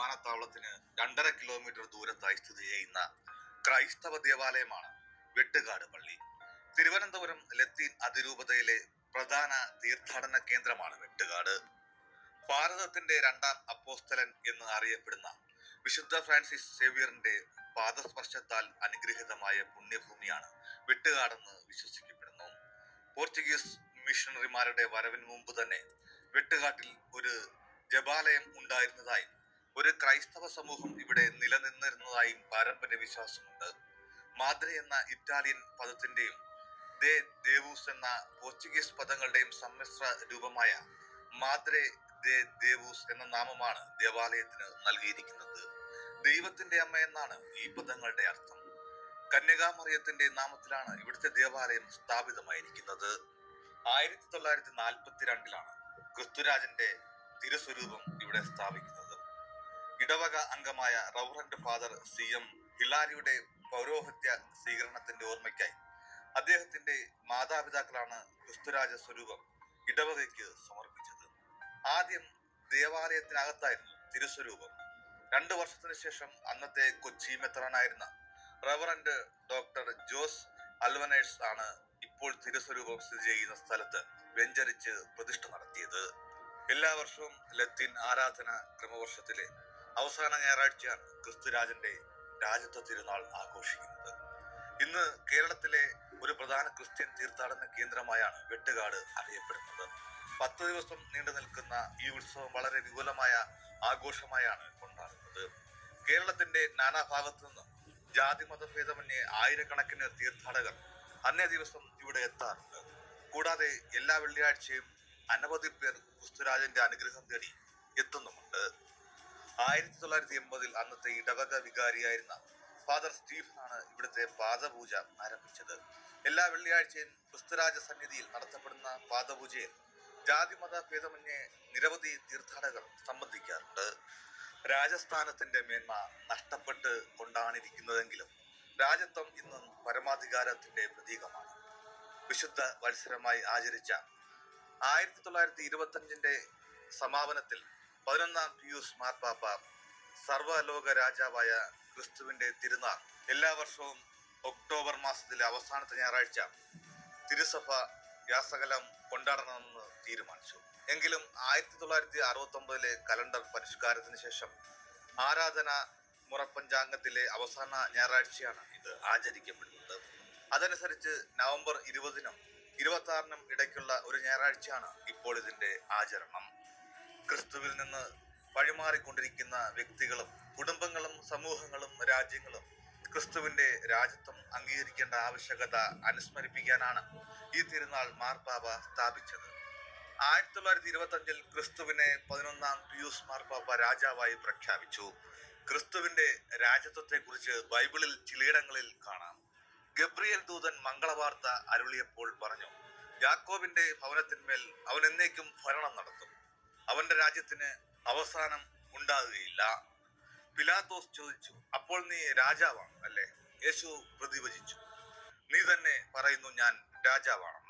വിമാനത്താവളത്തിന് രണ്ടര കിലോമീറ്റർ ദൂരത്തായി സ്ഥിതി ചെയ്യുന്ന ക്രൈസ്തവ ദേവാലയമാണ് വെട്ടുകാട് പള്ളി. തിരുവനന്തപുരം ലത്തീൻ അതിരൂപതയിലെ പ്രധാന തീർത്ഥാടന കേന്ദ്രമാണ് വെട്ടുകാട്. ഭാരതത്തിന്റെ രണ്ടാം അപ്പോസ്തലൻ എന്ന് അറിയപ്പെടുന്ന വിശുദ്ധ ഫ്രാൻസിസ് സേവിയറിന്റെ പാദസ്പർശത്താൽ അനുഗ്രഹീതമായ പുണ്യഭൂമിയാണ് വെട്ടുകാടെന്ന് വിശ്വസിക്കപ്പെടുന്നു. പോർച്ചുഗീസ് മിഷണറിമാരുടെ വരവിന് മുമ്പ് തന്നെ വെട്ടുകാട്ടിൽ ഒരു ജപാലയം ഉണ്ടായിരുന്നതായും ഒരു ക്രൈസ്തവ സമൂഹം ഇവിടെ നിലനിന്നിരുന്നതായും പാരമ്പര്യ വിശ്വാസമുണ്ട്. മാദ്രെ എന്ന ഇറ്റാലിയൻ പദത്തിന്റെയും ദേ ദേവൂസ് എന്ന പോർച്ചുഗീസ് പദങ്ങളുടെയും സമ്മിശ്ര രൂപമായ മാദ്രെ ദേ ദേവൂസ് എന്ന നാമമാണ് ദേവാലയത്തിന് നൽകിയിരിക്കുന്നത്. ദൈവത്തിന്റെ അമ്മ എന്നാണ് ഈ പദങ്ങളുടെ അർത്ഥം. കന്യകാമറിയത്തിന്റെ നാമത്തിലാണ് ഇവിടുത്തെ ദേവാലയം സ്ഥാപിതമായിരിക്കുന്നത്. ആയിരത്തി തൊള്ളായിരത്തി നാൽപ്പത്തി രണ്ടിലാണ് ക്രിസ്തുരാജന്റെ തിരുസ്വരൂപം ഇവിടെ സ്ഥാപിക്കുന്നത്. ഇടവക അംഗമായ റവറന്റ് ഫാദർ സി എം ഹിലാരിയുടെ പൗരോഹിത്യ സ്വീകരണത്തിന്റെ ഓർമ്മയ്ക്കായി. അദ്ദേഹത്തിന്റെ മാതാപിതാക്കളാണ് ക്രിസ്തുരാജ സ്വരൂപം ഇടവകയ്ക്ക് സമർപ്പിച്ചത്. ആദ്യം ദേവാലയത്തിനകത്തായിരുന്നു തിരുസ്വരൂപം. രണ്ടു വർഷത്തിന് ശേഷം അന്നത്തെ കൊച്ചി മെത്രാനായിരുന്ന റവറന്റ് ഡോക്ടർ ജോസ് അൽവനേഴ്സ് ആണ് ഇപ്പോൾ തിരുസ്വരൂപം സ്ഥിതി ചെയ്യുന്ന സ്ഥലത്ത് വെഞ്ചരിച്ച് പ്രതിഷ്ഠ നടത്തിയത്. എല്ലാ വർഷവും ലത്തീൻ ആരാധന ക്രമവർഷത്തിലെ അവസാന ഞായറാഴ്ചയാണ് ക്രിസ്തുരാജന്റെ രാജത്വ തിരുനാൾ ആഘോഷിക്കുന്നത്. ഇന്ന് കേരളത്തിലെ ഒരു പ്രധാന ക്രിസ്ത്യൻ തീർത്ഥാടന കേന്ദ്രമായാണ് വെട്ടുകാട് അറിയപ്പെടുന്നത്. പത്ത് ദിവസം നീണ്ടു നിൽക്കുന്ന ഈ ഉത്സവം വളരെ വിപുലമായ ആഘോഷമായാണ് കൊണ്ടാടുന്നത്. കേരളത്തിന്റെ നാനാഭാഗത്തു നിന്നും ജാതി മതഭേദമന്യേ ആയിരക്കണക്കിന് തീർത്ഥാടകർ അന്നേ ദിവസം ഇവിടെ എത്താറുണ്ട്. കൂടാതെ എല്ലാ വെള്ളിയാഴ്ചയും അനവധി പേർ ക്രിസ്തുരാജന്റെ അനുഗ്രഹം തേടി എത്തുന്നുമുണ്ട്. ആയിരത്തി തൊള്ളായിരത്തി എൺപതിൽ അന്നത്തെ ഇടവക വികാരിയായിരുന്ന ഫാദർ സ്റ്റീഫൻ ആണ് ഇവിടുത്തെ പാദപൂജ ആരംഭിച്ചത്. എല്ലാ വെള്ളിയാഴ്ചയും ക്രിസ്തുരാജ സന്നിധിയിൽ നടത്തപ്പെടുന്ന പാദപൂജയിൽ ജാതിമത ഭേദമന്യേ നിരവധി തീർത്ഥാടകർ സംബന്ധിക്കാറുണ്ട്. രാജസ്ഥാനത്തിന്റെ മേന്മ നഷ്ടപ്പെട്ട് കൊണ്ടാണിരിക്കുന്നതെങ്കിലും രാജത്വം ഇന്നും പരമാധികാരത്തിന്റെ പ്രതീകമാണ്. വിശുദ്ധ മത്സരമായി ആചരിച്ച ആയിരത്തി തൊള്ളായിരത്തി ഇരുപത്തി അഞ്ചിന്റെ സമാപനത്തിൽ പതിനൊന്നാം പിയൂസ് മാർപ്പാപ്പ സർവലോക രാജാവായ ക്രിസ്തുവിന്റെ തിരുനാൾ. എല്ലാ വർഷവും ഒക്ടോബർ മാസത്തിലെ അവസാനത്തെ ഞായറാഴ്ച തിരുസഭ വ്യാസകലം കൊണ്ടാടണമെന്ന് തീരുമാനിച്ചു. എങ്കിലും ആയിരത്തി തൊള്ളായിരത്തി അറുപത്തി ഒമ്പതിലെ കലണ്ടർ പരിഷ്കാരത്തിന് ശേഷം ആരാധന മുറപ്പഞ്ചാംഗത്തിലെ അവസാന ഞായറാഴ്ചയാണ് ഇത് ആചരിക്കപ്പെടുന്നത്. അതനുസരിച്ച് നവംബർ ഇരുപതിനും ഇരുപത്തി ആറിനും ഇടയ്ക്കുള്ള ഒരു ഞായറാഴ്ചയാണ് ഇപ്പോൾ ഇതിന്റെ ആചരണം. ക്രിസ്തുവിൽ നിന്ന് വഴിമാറിക്കൊണ്ടിരിക്കുന്ന വ്യക്തികളും കുടുംബങ്ങളും സമൂഹങ്ങളും രാജ്യങ്ങളും ക്രിസ്തുവിന്റെ രാജ്യത്വം അംഗീകരിക്കേണ്ട ആവശ്യകത അനുസ്മരിപ്പിക്കാനാണ് ഈ തിരുനാൾ മാർപ്പാപ സ്ഥാപിച്ചത്. ആയിരത്തി തൊള്ളായിരത്തി ഇരുപത്തി അഞ്ചിൽ ക്രിസ്തുവിനെ പതിനൊന്നാം പിയൂസ് മാർപ്പാപ്പ രാജാവായി പ്രഖ്യാപിച്ചു. ക്രിസ്തുവിന്റെ രാജ്യത്വത്തെക്കുറിച്ച് ബൈബിളിൽ ചിലയിടങ്ങളിൽ കാണാം. ഗബ്രിയൽ ദൂതൻ മംഗളവാർത്ത അരുളിയപ്പോൾ പറഞ്ഞു യാക്കോബിന്റെ ഭവനത്തിന്മേൽ അവൻ എന്നേക്കും ഭരണം നടത്തും. അവന്റെ രാജ്യത്തിന് അവസാനം ഉണ്ടാകുകയില്ല. പിലാത്തോസ് ചോദിച്ചു അപ്പോൾ നീ രാജാവാണ്? അല്ലേ? യേശു പ്രതിവചിച്ചു നീ തന്നെ പറയുന്നു ഞാൻ രാജാവാണ്